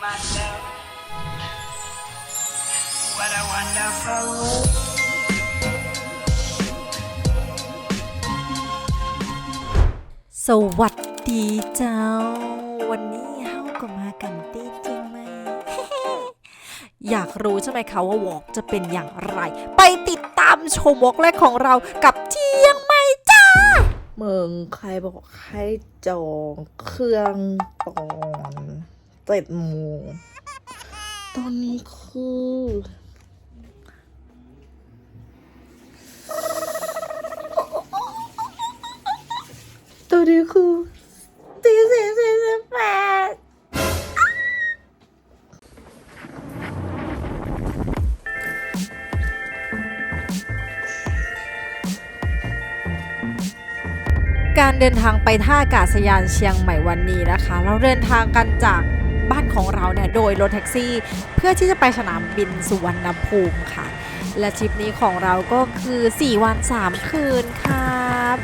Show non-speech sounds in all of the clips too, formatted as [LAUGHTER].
myself. What a wonderful world. สวัสดีเจ้า วันนี้เฮาก็มากันตีเจียงใหม่ อยากรู้ใช่ไหมคะว่าวอกจะเป็นอย่างไร ไปติดตามชมวอกแรกของเรากับเจียงใหม่จ้า เมืองใครบอกให้จองเครื่องตอน เจ็ดโมงตอนนี้คือตอนนี้คือตีสี่สี่สิบแปดการเดินทางไปท่าอากาศยานเชียงใหม่วันนี้นะคะ เราเดินทางกันจาก บ้านของเราเนี่ยโดยรถแท็กซี่ เพื่อที่จะไปสนามบินสุวรรณภูมิค่ะ และทริปนี้ของเราก็คือ 4 วัน 3 คืนครับ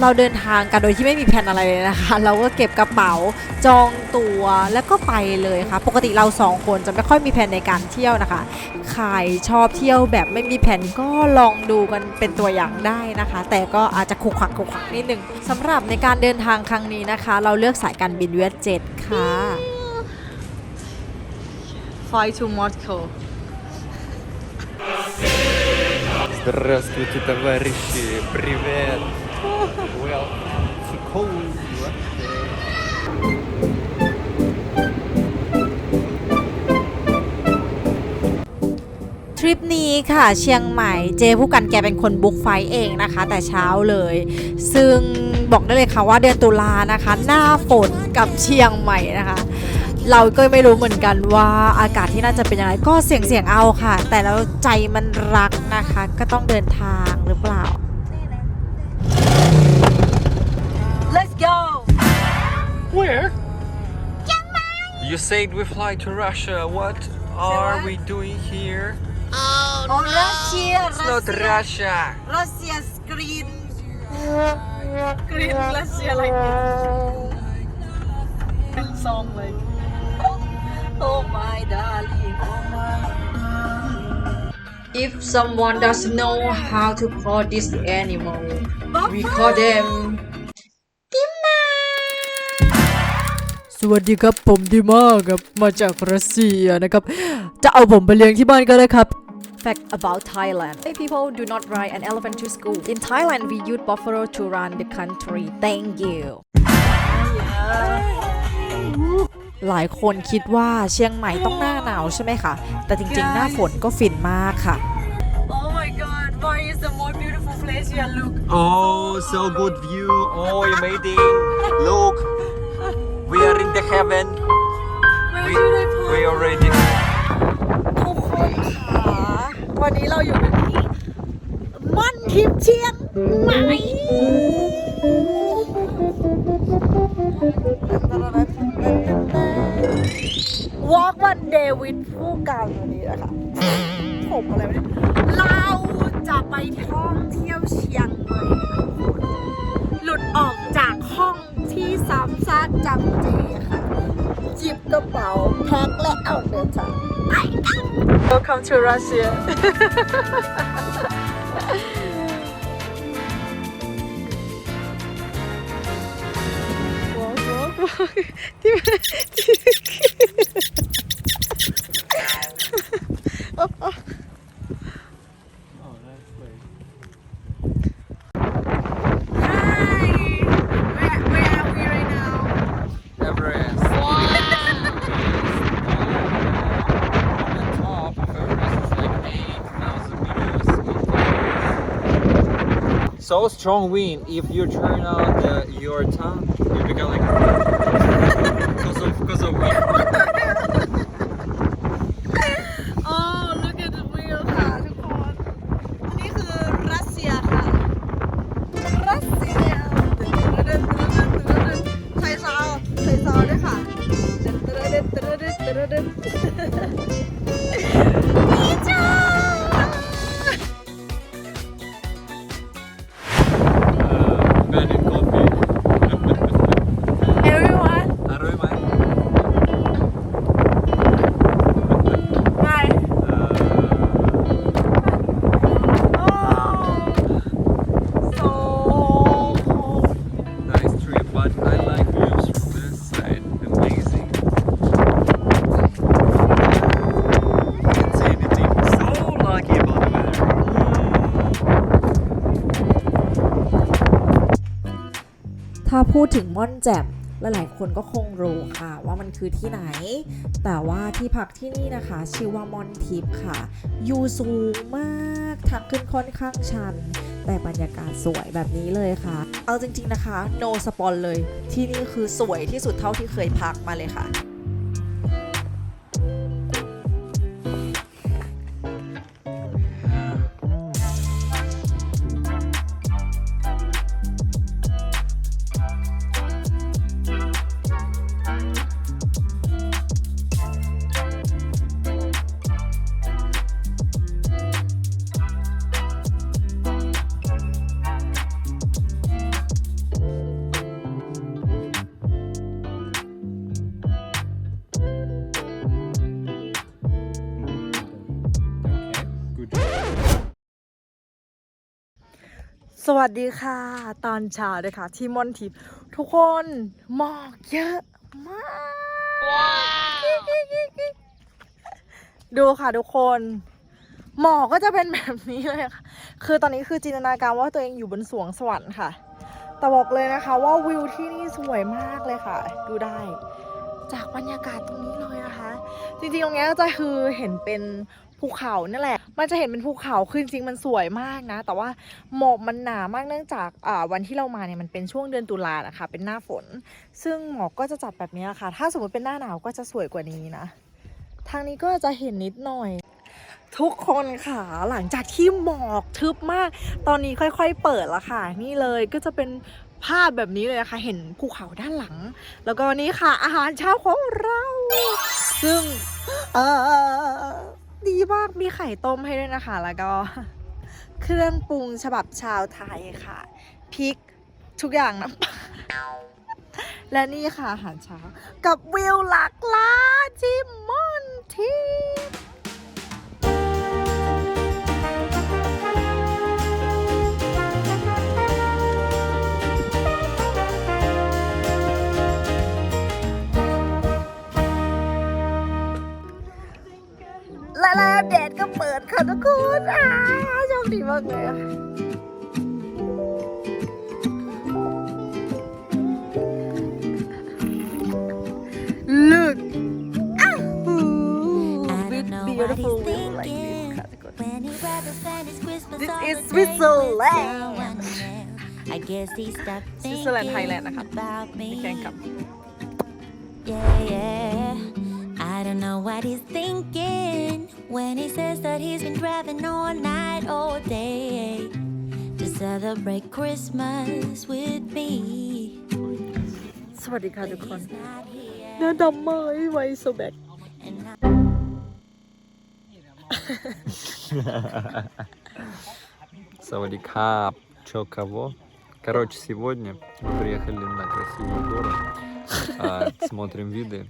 เราเดินทางกันโดยที่ไม่มีแผนอะไรเลยนะคะ เราก็เก็บกระเป๋าจองตั๋วแล้วก็ไปเลยค่ะ ปกติเราสองคนจะไม่ค่อยมีแผนในการเที่ยวนะคะ ใครชอบเที่ยวแบบไม่มีแผนก็ลองดูกันเป็นตัวอย่างได้นะคะ แต่ก็อาจจะขุกขักขุกขักนิดนึงสำหรับในการเดินทางครั้งนี้นะคะ เราเลือกสายการบินเวียดเจ็ตค่ะ Fly to Moscow Здравствуйте, товарищи! Привет! Well, it's a cold Russia. ทริปนี้ค่ะเชียงใหม่เจผู้กันแกเป็นคนบุ๊กไฟล์เองนะคะ แต่เช้าเลย ซึ่งบอกได้เลยค่ะว่าเดือนตุลานะคะ หน้าฝนกับเชียงใหม่นะคะ เราก็ไม่รู้เหมือนกันว่าอากาศที่น่าจะเป็นยังไงก็เสี่ยงเสี่ยงๆเอาค่ะ แต่แล้วใจมันรักนะคะ ก็ต้องเดินทางหรือเปล่า Let's go! Where? You said we fly to Russia. What are we doing here? Oh, Russia! It's not Russia. Russia screen! Screen Russia like this. Song like. Oh my darling, oh my. If someone doesn't know how to call this animal, we call them สวัสดีครับผมดีมากครับมาจากรัสเซียนะครับ จะเอาผมไปเลี้ยงที่บ้านก็ได้ครับ Fact about Thailand Thai people do not ride an elephant to school In Thailand we use buffalo to run the country Thank you หลายคนคิดว่าเชียงใหม่ต้องหน้าหนาวใช่ไหมคะ แต่จริงๆ หน้าฝนก็ฝินมากค่ะ Oh my god, why is the more beautiful place here? Look. Oh, so good view. Oh, amazing. Look, we are in the heaven. Where We, should I put? we already. ทุกคนค่ะวันนี้เราอยู่กันที่ม่อนทิพย์เชียงใหม่ อนเดวิดผู้การวันนี้นะคะผมอะไรวะเนี่เราจะไปท่องเที่ยวเชียงใหม่หลุดออกจากห้องที่ซ้ำซากจำเจค่ะ จิบกระเป๋าแพ็คและเอาเดินทาง Welcome to Russia Everest. On So strong wind. If you turn on the, your tongue, you become like [LAUGHS] because of because of wind. พูดถึงม่อนแจ่มหลายๆคนก็คงรู้ค่ะว่ามันคือที่ไหน แต่ว่าที่พักที่นี่นะคะ ชื่อว่ามอนทิพค่ะ อยู่สูงมากทางขึ้นค่อนข้างชัน แต่บรรยากาศสวยแบบนี้เลยค่ะ เอาจริงๆนะคะ no สปอนเลย ที่นี่คือสวยที่สุดเท่าที่เคยพักมาเลยค่ะ สวัสดีค่ะ ตอนเช้าเลยค่ะ ที่มอนทิพทุกคนหมอกเยอะมาก ดูค่ะทุกคน หมอกก็จะเป็นแบบนี้เลยค่ะ คือตอนนี้คือจินตนาการว่าตัวเองอยู่บนสวงสวรรค์ค่ะ แต่บอกเลยนะคะว่าวิวที่นี่สวยมากเลยค่ะ ดูได้ จากบรรยากาศตรงนี้เลยนะคะ จริงๆตรงนี้ก็จะคือเห็นเป็น ภูเขานั่นแหละ มันจะเห็นเป็นภูเขาคือจริงมันสวยมากนะ แต่ว่าหมอกมันหนามากเนื่องจากวันที่เรามาเนี่ยมันเป็นช่วงเดือนตุลานะคะ เป็นหน้าฝน ซึ่งหมอกก็จะจัดแบบนี้ค่ะ ถ้าสมมติเป็นหน้าหนาวก็จะสวยกว่านี้นะ ทางนี้ก็จะเห็นนิดหน่อยทุกคนค่ะหลังจากที่หมอกทึบมาก ตอนนี้ค่อยๆเปิดแล้วค่ะ นี่เลยก็จะเป็นภาพแบบนี้เลยนะคะเห็นภูเขาด้านหลัง แล้วก็นี่ค่ะอาหารเช้าของเรา ซึ่งเออ ดีมากมีไข่ต้มให้ด้วยนะคะ แล้วก็เครื่องปรุงฉบับชาวไทยค่ะพริกทุกอย่างนะและนี่ค่ะอาหารเช้า กับวิวหลักล้า ทุกคนอ่าโชคดีมากเลยอะลึกอ้าว I with don't know what beautiful he's view like this thinking ค่ะทุกคน when he rather spend his Christmas This is holiday Switzerland. with someone else. I guess he stopped thinking Switzerland Thailand นะครับ about me. มีแกงกับ Yeah, yeah. I don't know what he's thinking when he says that he's been driving all night, all day to celebrate Christmas with me. สวัสดีค่ะทุกคน He's not here, หน้าดำมากไว้โซแบก and I [LAUGHS] Савадикап, чё кого? Короче, сегодня мы приехали на красивый город, [LAUGHS] а, смотрим виды.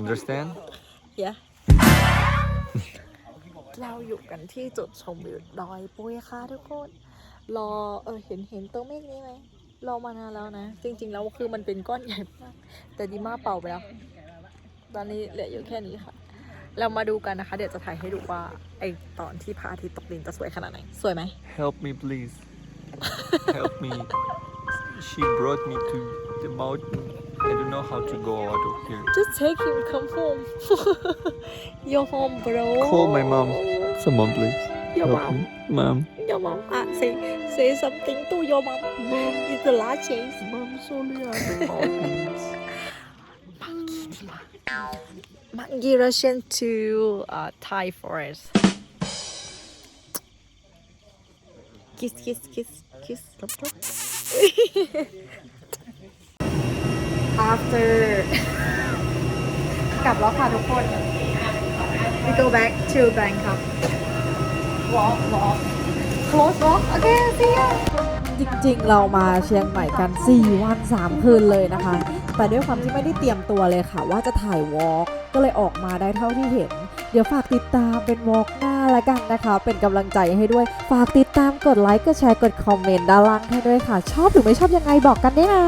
Understand? yeah เราอยู่กันที่จุดชมวิวดอยปุยค่ะทุกคน รอเออเห็นเห็นตัวเมฆนี้ไหมรอมานานแล้วนะ จริง ๆ แล้วคือมันเป็นก้อนใหญ่มากแต่ดีมาเป่าไปแล้ว ตอนนี้เหลืออยู่แค่นี้ค่ะ เรามาดูกันนะคะ เดี๋ยวจะถ่ายให้ดูว่า ไอตอนที่พระอาทิตย์ตกดินจะสวยขนาดไหน สวยไหม Help me, please. Help me. She brought me to the mountain. I don't know how to go out of here. just take him come home [LAUGHS] your home bro Call my mom. Someone, please. Your Help mom. me. Mom. your mom ah say say something to your mom mom it's the last chance Mom, sorry, I don't know. monkey [LAUGHS] Russian to uh, Thai forest kiss kiss kiss kiss [LAUGHS] after กลับแล้วค่ะทุกคน we go back to Bangkok walk walk close walk okay see ya จริงๆ เรามาเชียงใหม่กัน 4 วัน 3 คืนเลยนะคะ แต่ด้วยความที่ไม่ได้เตรียมตัวเลยค่ะ ว่าจะถ่ายวอล์กก็เลยออกมาได้เท่าที่เห็น เดี๋ยวฝากติดตามเป็นวอล์กหน้าละกันนะคะ เป็นกำลังใจให้ด้วย ฝากติดตามกดไลค์ กดแชร์ กดคอมเมนต์ด้านล่างให้ด้วยค่ะ ชอบหรือไม่ชอบยังไงบอกกันด้วยนะ